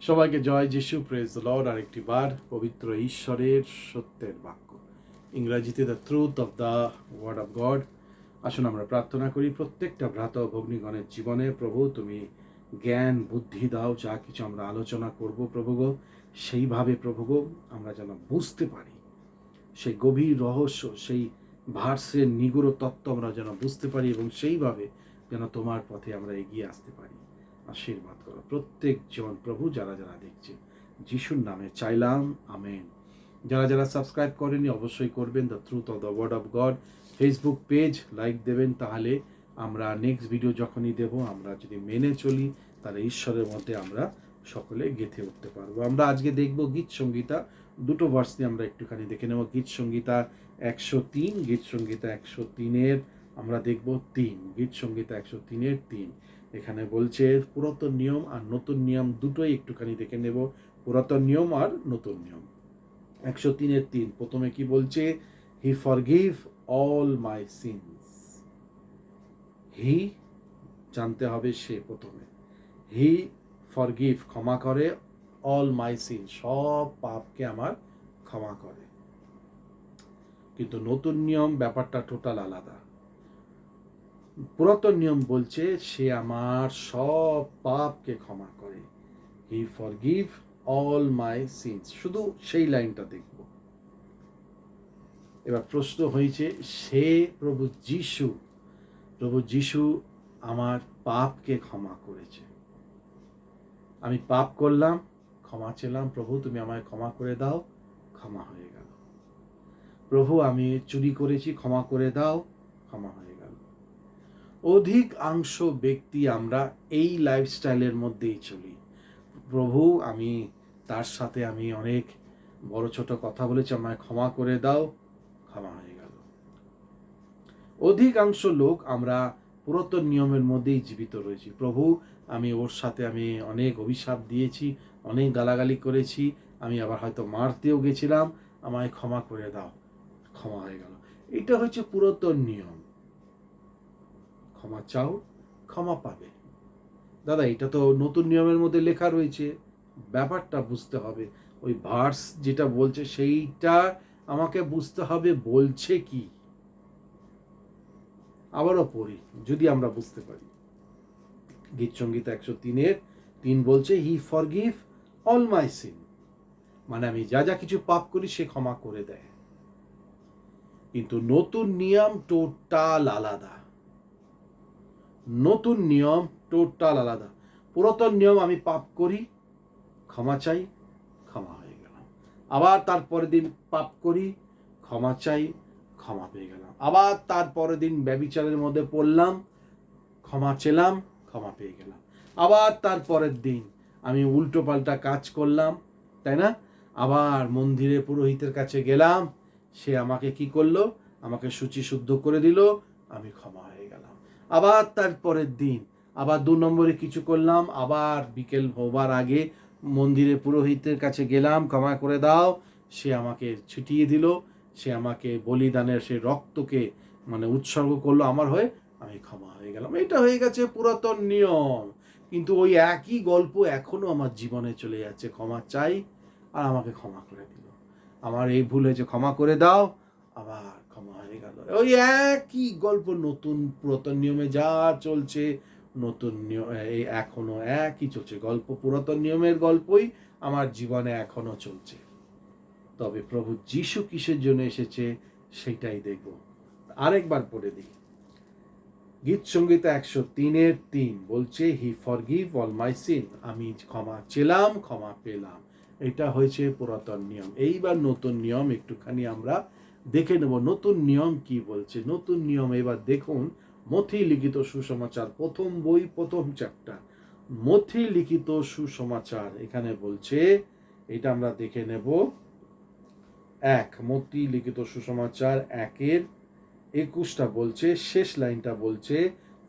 সবাইকে জয় যিশু praise Lord আরেকটি বার পবিত্র ঈশ্বরের সত্যের বাক্য। ইংরাজিতে the truth of the word of God আসুন আমরা প্রার্থনা করি, প্রত্যেকটা ভ্রাত ভগ্নীগণের জীবনে, প্রভু, তুমি জ্ঞান, বুদ্ধি দাও, যা কিছু আমরা আলোচনা করব প্রভু গো, সেইভাবে প্রভু গো, আমরা যেন বুঝতে পারি। সেই গভীর রহস্য, সেই ভার্সের নিগুড় তত্ত্ব আমরা যেন বুঝতে পারি এবং সেইভাবে যেন তোমার পথে আমরা এগিয়ে আসতে পারি। আশীর্বাদ করো। প্রত্যেকজন প্রভু যারা যারা দেখছে, যিশুর নামে চাইলাম, আমেন। যারা যারা সাবস্ক্রাইব করেনি, অবশ্যই করবেন the truth of the word of God Facebook page like দেবেন তাহলে আমরা নেক্সট ভিডিও যখনই দেব, আমরা যদি মেনে চলি, তাহলে ঈশ্বরের মধ্যে আমরা সকলে গেঁথে উঠতে পারব। আমরা আজকে দেখব গীত সঙ্গীতা। দুটো ভার্স নিয়ে আমরা একটুখানি দেখে নেব। গীত সঙ্গীতা একশো তিন, গীত সঙ্গীতা একশো তিনের, আমরা দেখব তিন। গীত সঙ্গীতা একশো তিনের তিন। এখানে বলছে, পুরাতন নিয়ম আর নতুন নিয়ম দুটোই একটুখানি দেখে নেব। পুরাতন নিয়ম আর নতুন নিয়ম। একশো তিনের তিন, প্রথমে কি বলছে he forgive all my sins he জানতে হবে সে প্রথমে। হি ফরগিভ ক্ষমা করে অল মাই সিন সব পাপকে আমার ক্ষমা করে। কিন্তু নতুন নিয়ম ব্যাপারটা টোটাল আলাদা। পুরাতন নিয়ম বলছে, সে আমার সব পাপকে ক্ষমা করে। He forgive all my sins শুধু সেই লাইনটা দেখব। এবার প্রশ্ন হয়েছে, সে প্রভু যিশু প্রভু যিশু আমার পাপকে ক্ষমা করেছে। আমি পাপ করলাম, ক্ষমা চেলাম, প্রভু তুমি আমায় ক্ষমা করে দাও, ক্ষমা হয়ে গেল। প্রভু আমি চুরি করেছি, ক্ষমা করে দাও, ক্ষমা হয়ে অধিকাংশ ব্যক্তি আমরা এই লাইফস্টাইলের মধ্যেই চলি। প্রভু, আমি তার সাথে আমি অনেক বড় ছোট কথা বলেছি, আমায় ক্ষমা করে দাও। ক্ষমা হয়ে গেল। অধিকাংশ লোক আমরা পুরাতন নিয়মের মধ্যেই জীবিত রয়েছি। প্রভু, আমি ওর সাথে আমি অনেক অভিশাপ দিয়েছি, অনেক গালাগালি করেছি, আমি আবার হয়তো মারতেও গেছিলাম, আমায় ক্ষমা করে দাও। ক্ষমা হয়ে গেল। এটা হচ্ছে পুরাতন নিয়ম। ক্ষমা চাও ক্ষমা পাবে। দাদা, এটা তো নতুন নিয়মের মধ্যে লেখা রয়েছে। ব্যাপারটা বুঝতে হবে। ওই ভার্স যেটা বলছে, সেইটা আমাকে বুঝতে হবে, বলছে কি? আবারও পড়ি, যদি আমরা বুঝতে পারি। গীত সংগীত একশো তিনের, তিন বলছে, he forgive all my sin. মানে আমি যা যা কিছু পাপ করি, সে ক্ষমা করে দেয়। কিন্তু নতুন নিয়ম টোটাল আলাদা। নতুন নিয়ম টোটাল আলাদা। পুরাতন নিয়ম আমি পাপ করি, ক্ষমা চাই, ক্ষমা হয়ে গেলাম। আবার তারপরের দিন পাপ করি, ক্ষমা চাই, ক্ষমা পেয়ে গেলাম। আবার তারপরের দিন ব্যবিচারের মধ্যে পড়লাম, ক্ষমা চেলাম, ক্ষমা পেয়ে গেলাম। আবার তারপরের দিন আমি উল্টো পাল্টা কাজ করলাম, তাই না? আবার মন্দিরে পুরোহিতের কাছে গেলাম, সে আমাকে কি করল? আমাকে সূচি শুদ্ধ করে দিল, আমি ক্ষমা আবার তারপরের দিন, আবার দু নম্বরে কিছু করলাম, আবার বিকেল হবার আগে মন্দিরে পুরোহিতের কাছে গেলাম, ক্ষমা করে দাও, সে আমাকে ছিটিয়ে দিল, সে আমাকে বলিদানের সে রক্তকে মানে উৎসর্গ করল, আমার হয়ে আমি ক্ষমা হয়ে গেলাম। এটা হয়ে গেছে পুরাতন নিয়ম। কিন্তু ওই একই গল্প এখনও আমার জীবনে চলে যাচ্ছে, ক্ষমা চাই আর আমাকে ক্ষমা করে দিল। আমার এই ভুল হয়েছে, ক্ষমা করে দাও, আবার ওই একই গল্প, নতুন পুরাতন নিয়মে যা চলছে, নতুন নিয়ম এখনও একই চলছে। গল্প পুরাতন নিয়মের গল্পই আমার জীবনে এখনও চলছে। তবে প্রভু যিশু কিসের জন্য এসেছে সেটাই দেখব। আরেকবার পড়ে দিই। গীত সংগীত একশো তিনের তিন বলছে, he forgive all my sin, আমি ক্ষমা চেলাম, ক্ষমা পেলাম। এটা হয়েছে পুরাতন নিয়ম। এইবার নতুন নিয়ম একটুখানি আমরা দেখে নেব নতুন নিয়ম কি বলছে। নতুন নিয়ম, এবার দেখুন, মথি লিখিত সুসমাচার, প্রথম বই, প্রথম চ্যাপ্টার মথি লিখিত সুসমাচার, এখানে বলছে, এটা আমরা দেখে নেব। এক মতি লিখিত সুসমাচার, একের একুশটা বলছে, শেষ লাইনটা বলছে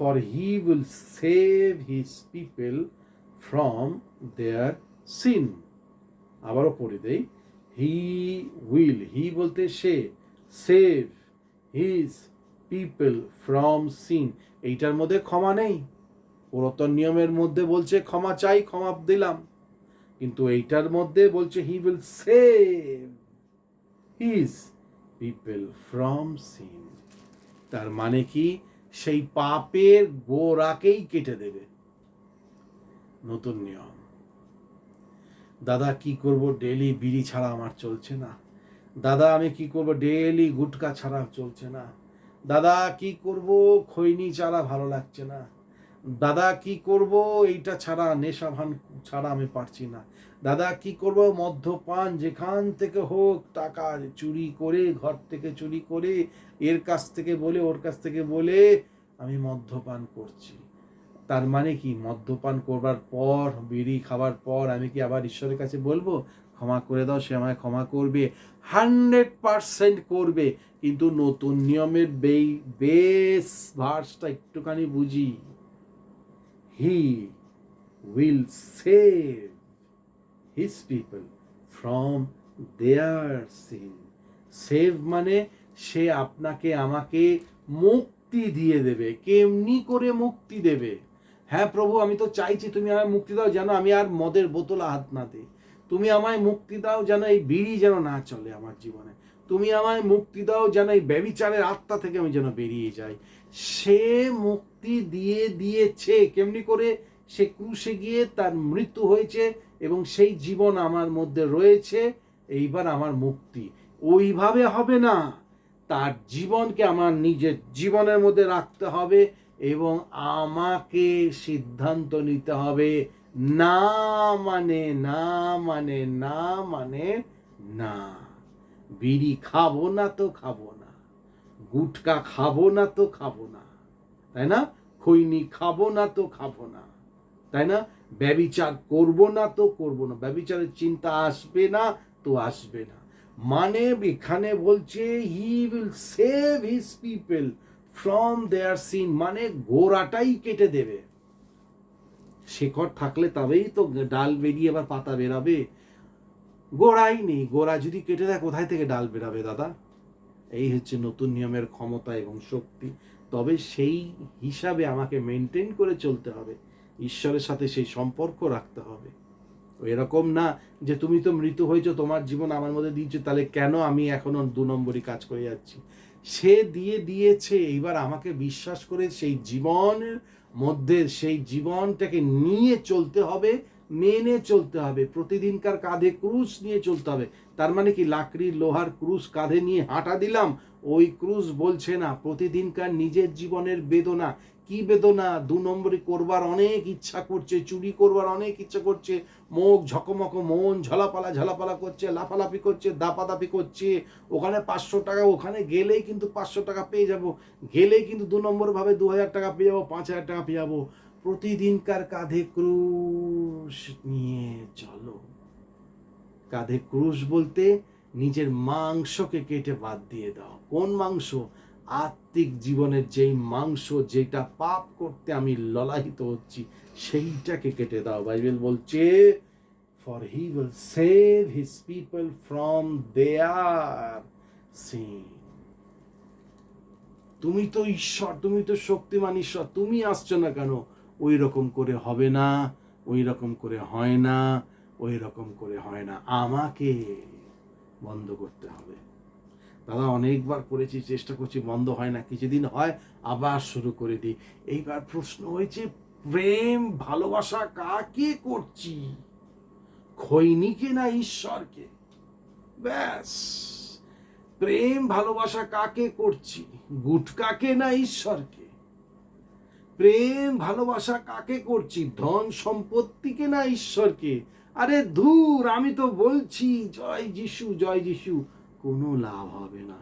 for he will save his people from their sin আবারও পড়ে দেই হি উইল হি বলতে সে save his people from sin এইটার মধ্যে ক্ষমা নেই। পুরাতন নিয়মের মধ্যে বলছে, ক্ষমা চাই, ক্ষমা দিলাম। কিন্তু এইটার মধ্যে বলছে he will save his people from sin তার মানে কি? সেই পাপের গোড়াকেই কেটে দেবে। নতুন নিয়ম। দাদা, কি করব? ডেলি বিড়ি ছাড়া আমার চলছে না। দাদা, আমি কি করব? ডেলি গুটকা ছাড়া চলছে না। দাদা, কি করব? খৈনি ছাড়া ভালো লাগছে না। দাদা, কি করব? এইটা ছাড়া, নেশা ভান ছাড়া আমি পারছি না। দাদা, কি করব? মদ্যপান যেখান থেকে হোক, টাকা চুরি করে, ঘর থেকে চুরি করে, এর কাছ থেকে বলে, ওর কাছ থেকে বলে, আমি মদ্যপান করছি। তার মানে কি? মদ্যপান করবার পর, বিড়ি খাবার পর, আমি কি আবার ঈশ্বরের কাছে বলব? ক্ষমা করে দাও, সে আমায় ক্ষমা করবে, হান্ড্রেড পারসেন্ট করবে। কিন্তু নতুন নিয়মের বেই বেস ভার্সটা একটুখানি বুঝি। He will save his people from their sin save মানে সে আপনাকে, আমাকে মুক্তি দিয়ে দেবে। কেমনি করে মুক্তি দেবে? হ্যাঁ প্রভু, আমি তো চাইছি তুমি আমায় মুক্তি দাও, যেন আমি আর মদের বোতলে হাত না দিই। তুমি আমায় মুক্তি দাও যেন এই বিড়ি যেন না চলে আমার জীবনে। তুমি আমায় মুক্তি দাও যেন এই ব্যবিচারের আত্মা থেকে আমি যেন বেরিয়ে যাই। সে মুক্তি দিয়ে দিয়েছে। কেমনি করে? সে ক্রুশে গিয়ে তার মৃত্যু হয়েছে এবং সেই জীবন আমার মধ্যে রয়েছে। এইবার আমার মুক্তি। ওইভাবে হবে না। তার জীবনকে আমার নিজের জীবনের মধ্যে রাখতে হবে এবং আমাকে সিদ্ধান্ত নিতে হবে। না মানে না মানে না। মানে না বিড়ি খাব না তো খাব না। গুটকা খাব না তো খাব না। তাই না? খৈনি খাব না তো খাব না। তাই না? ব্যবিচার করব না তো করব না। ব্যবিচারের চিন্তা আসবে না তো আসবে না। মানে এখানে বলছে he will save his people from their sin মানে গোড়াটাই কেটে দেবে। শেকড় থাকলে তবেই তো ডাল বেরিয়ে আবার পাতা বেরাবে। গোড়াই নেই, গোড়া যদি কেটে দেয়, কোথায় থেকে ডাল বেরাবে দাদা? এই হচ্ছে নতুন নিয়মের ক্ষমতা এবং শক্তি। তবে সেই হিসাবে আমাকে মেনটেন করে চলতে হবে। ঈশ্বরের সাথে সেই সম্পর্ক রাখতে হবে। এরকম না যে তুমি তো মৃত হয়েছো, তোমার জীবন আমার মধ্যে দিয়েছ, তাহলে কেন আমি এখনও দু নম্বরই কাজ করে যাচ্ছি? সে দিয়ে দিয়েছে, এইবার আমাকে বিশ্বাস করে সেই জীবনের মধ্যে, সেই জীবনটাকে নিয়ে চলতে হবে, মেনে চলতে হবে। প্রতিদিনকার কাঁধে ক্রুশ নিয়ে চলতে হবে। তার মানে কি লাকড়ির লোহার ক্রুশ কাঁধে নিয়ে হাঁটা দিলাম, ওই ক্রুশ বলছে না, প্রতিদিনকার নিজের জীবনের বেদনা কি বেদনা, দু নম্বরই করবার অনেক ইচ্ছা করছে, চুরি করবার অনেক ইচ্ছা করছে, মুখ ঝকমক, মন ঝলাপালা ঝলাপালা করছে, লাফালাফি করছে, দাপাদাপি করছে, ওখানে পাঁচশো টাকা, ওখানে গেলেই কিন্তু পাঁচশো টাকা পেয়ে যাব, গেলেই কিন্তু দু নম্বর ভাবে দু হাজার টাকা পেয়ে যাব, পাঁচ হাজার টাকা পেয়ে যাব। প্রতিদিনকার কাঁধে ক্রুশ নিয়ে চলো। কাঁধে ক্রুশ বলতে নিজের মাংসকে কেটে বাদ দিয়ে দাও। কোন মাংস? আত্মিক জীবনের যেই মাংস যেটা পাপ করতে আমি ললাহিত হচ্ছি, সেইটাকে কেটে দাও। বাইবেল বলছে for he will save his people from their sin তুমি তো ঈশ্বর, তুমি তো শক্তিমান ঈশ্বর, তুমি আসছো না কেন? ওই রকম করে হবে না ওই রকম করে হয় না ওই রকম করে হয় না। আমাকে বন্ধ করতে হবে। দাদা, অনেকবার করেছি, চেষ্টা করছি, বন্ধ হয় না, কিছুদিন হয়, আবার শুরু করে দিই। এইবার প্রশ্ন হয়েছে, প্রেম, ভালোবাসা কাকে করছি? খৈনিকে না ঈশ্বরকে? ব্যাস। প্রেম, ভালোবাসা কাকে করছি? গুটকাকে না ঈশ্বরকে? প্রেম, ভালোবাসা কাকে করছি? ধন সম্পত্তিকে না ঈশ্বরকে? আরে ধুর, আমি তো বলছি, জয় যিশু জয় যিশু। কোনো লাভ হবে না।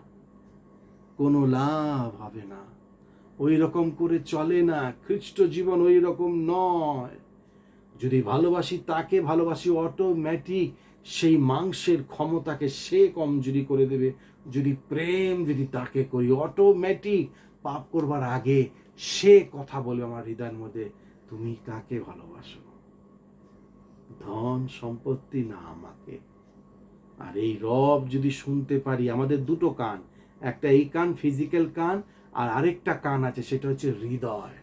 কোনো লাভ হবে না। ওই রকম করে চলে না। খ্রিস্ট জীবন ওই রকম নয়। যদি ভালোবাসি তাকে, ভালোবাসি অটোমেটিক সেই মাংসের ক্ষমতাকে সে কমজোরি করে দেবে। যদি প্রেম যদি তাকে করি অটোমেটিক পাপ করবার আগে সে কথা বলে আমার হৃদয়ের মধ্যে, তুমি কাকে ভালোবাসো? ধন সম্পত্তি না আমাকে। আর এই রব যদি শুনতে পারি, আমাদের দুটো কান, একটা এই কান ফিজিক্যাল কান আর আরেকটা কান আছে, সেটা হচ্ছে হৃদয়।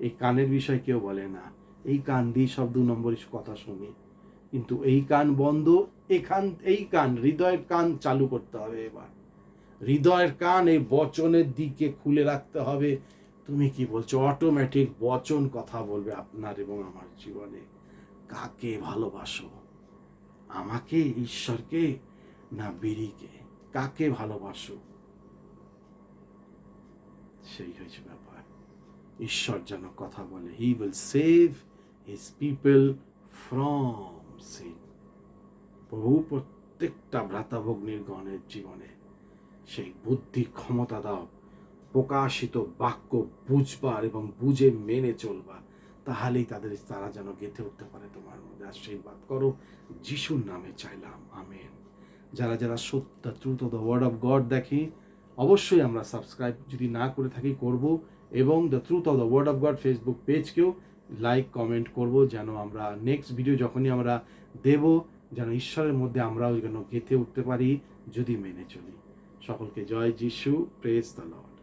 এই কানের বিষয় কেউ বলে না। এই কান দিয়ে সব দু নম্বরই কথা শুনি। কিন্তু এই কান বন্ধ, এখান, এই কান, হৃদয়ের কান চালু করতে হবে এবার। হৃদয়ের কান এই বচনের দিকে খুলে রাখতে হবে। তুমি কি বলছো? অটোমেটিক বচন কথা বলবে আপনার এবং আমার জীবনে। কাকে ভালোবাসো? আমাকে, ঈশ্বরকে না বিড়িকে? কাকে ভালোবাসো? সেই হয়েছে ব্যাপার। ঈশ্বর যেন কথা বলে। He will save his people from sin প্রভু প্রত্যেকটা ভ্রাতাভগ্নির গণের জীবনে সেই বুদ্ধি ক্ষমতা দাও। প্রকাশিত বাক্য বুঝবার এবং বুঝে মেনে চলবার। তাহলেই তাদের তারা যেন গেঁথে উঠতে পারে তোমার মধ্যে। আশীর্বাদ করো, যিশুর নামে চাইলাম, আমেন। যারা যারা সত্য truth of the word of God দেখি, অবশ্যই আমরা সাবস্ক্রাইব যদি না করে থাকি, করব। এবং the truth of the word of God Facebook পেজকেও like comment করব, যেন আমরা নেক্সট ভিডিও যখনই আমরা দেব, যেন ঈশ্বরের মধ্যে আমরাও যেন গেঁথে উঠতে পারি, যদি মেনে চলি। সকলকে জয় যিশু প্রেস দ্য লর্ড